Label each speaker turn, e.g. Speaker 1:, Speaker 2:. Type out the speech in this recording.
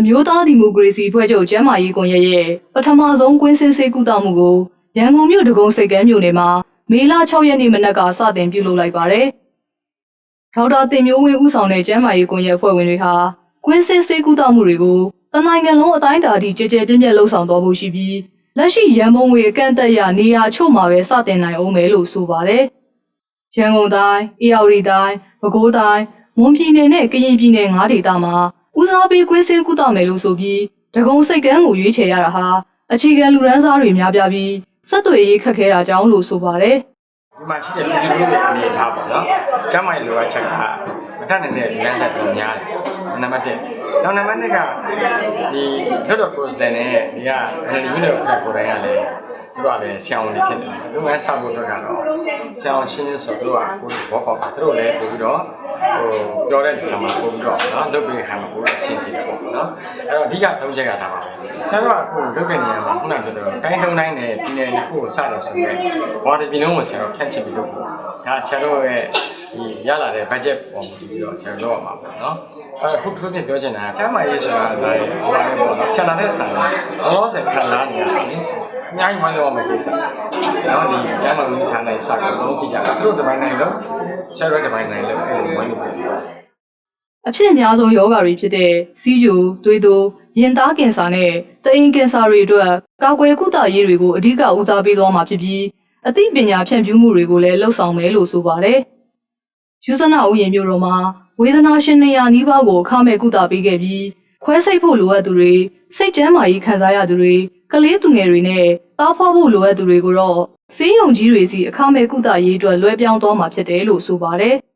Speaker 1: အမျိုးသားဒီမိုကရေစီဖွဲ့ချုပ်ကျန်းမာရေးကွန်ရက်ရဲ့ပထမဆုံးကွင်းစင်စေးကုသမှုကိုရန်ကုန်မြို့ဒဂုံစိတ်ကမ်းမြို့နယ်မှာမေလ6ရက်နေ့မနက်ကစတင်ပြုလုပ်လိုက်ပါတယ်။ဒေါက်တာတင်မျိုးဝင်းဦးဆောင်တဲ့ကျန်းမာရေးကွန်ရက်အဖွဲ့ဝင်တွေဟာကွင်းစင်စေးကုသမှုတွေကိုတနိုင်ငံလုံးအတိုင်းအတာအထိကြည်ကြဲပြည့်ပြည့်လှုပ်ဆောင်သွားဖို့ရှိပြီးလက်ရှိရန်ကုန်ငွေအကန့်အသတ်ရနေရာချို့မှာပဲစတင်နိုင်အောင်မယ်လို့ဆိုပါတယ်။ရန်ကုန်တိုင်း၊အေရဝတီတိုင်း၊ပဲခူးတိုင်း၊မွန်ပြည်နယ်နဲ့ကရင်ပြည်နယ်၅ဒေသမှာ ဦးစားပေးကွင်းစင်ကုသမယ်လို့ဆိုပြီးဒဂုံစိတ်ကမ်းကိုရွေးချယ်ရတာဟာအခြေခံလူရန်စားတွေများပြားပြီးစက်တွေရေးခက်ခဲတာကြောင့်လို့ဆိုပါတယ်။
Speaker 2: ဒီမှာရှိတဲ့ပြည်သူလူထုရဲ့အနေအထားပေါ့နော်။ကျန်းမာရေးလိုအပ်ချက်ကမတတ်နိုင်တဲ့လမ်းဆက်တော်များတယ်။နံပါတ်1။နောက်နံပါတ်2ကဒီလွတ်တော်ကိုယ်စတန်နဲ့ဒီက NLD မြို့နယ်ခရက်ကိုယ်တိုင်ကလည်းသူကလည်းဆရာဝန်တွေဖြစ်တယ်။သူကဆောက်ဖို့အတွက်ကတော့ဆရာဝန်ချင်းချင်းဆိုသူတို့ကကိုယ်ဘောပေါက်တာသူတို့လည်းပို့ပြီးတော့ဟို ပြောတဲ့နေရာမှာပို့ပြီးတော့နော်လုပ်ပြီးခါမှာပို့အဆင်ပြေတယ်ပေါ့နော်။အဲ့တော့အဓိကသုံးချက်ကဒါပါပဲ။ဆရာတို့ကကိုယ်လုပ်တဲ့နေရာမှာခုနကပြောတဲ့တိုင်းထုံတိုင်းနဲ့ပြည်နယ်တစ်ခုကိုစတယ်ဆိုရင်ဘာဒီပြည်လုံးကိုဆရာတို့ဖြန့်ချစ်ပြီးလုပ်ဖို့ဒါဆရာတို့ရဲ့ဒီရလာတဲ့ budget ပုံတည်ပြီးတော့ဆရာတို့လုပ်ရမှာပေါ့နော်။ အဲ့ခုထိုးတင်ပြောချင်တာကကျမ်းမာရေးဆိုတာလည်းဘာလဲပေါ့နော်။ကျန်လာတဲ့ဆန်ကလောလောဆယ်ခံလာနေရတယ်လေ။အများကြီးမလုပ်ရမယ့်ကိစ္စ။နော်ဒီကျမ်းမာရေးဌာနရဲ့စကားလုံးကြည့်ကြတာသူတို့ဒီပိုင်းနိုင်လို့ဆရာတို့ဒီပိုင်းနိုင်လို့အဲ့လိုဝိုင်းလို့ပြော
Speaker 1: အဖြစ်အများဆုံးယောဂါတွေဖြစ်တဲ့စီးကျိုသွေးတိုးရင်သားကင်ဆာနဲ့တအင်ကင်ဆာတွေအတွက်ကာကွယ်ကုသရေးတွေကိုအဓိကဦးစားပေးသွားမှာဖြစ်ပြီးအသိပညာဖြန့်ဖြူးမှုတွေကိုလည်းလှုပ်ဆောင်မယ်လို့ဆိုပါတယ်။ ယူဇနာဥယျာဉ်မျိုးတော်မှာဝေဒနာရှင်နေရာနီးပါးကိုအခမဲ့ကုသပေးခဲ့ပြီးခွဲစိတ်ဖို့လိုအပ်သူတွေစိတ်ကျန်းမာရေးခံစားရသူတွေကလေးသူငယ်တွေနဲ့တားဖွားဖို့လိုအပ်သူတွေကိုတော့စေးရုံကြီးတွေစီအခမဲ့ကုသရေးအတွက်လွှဲပြောင်းသွားမှာဖြစ်တယ်လို့ဆိုပါတယ်။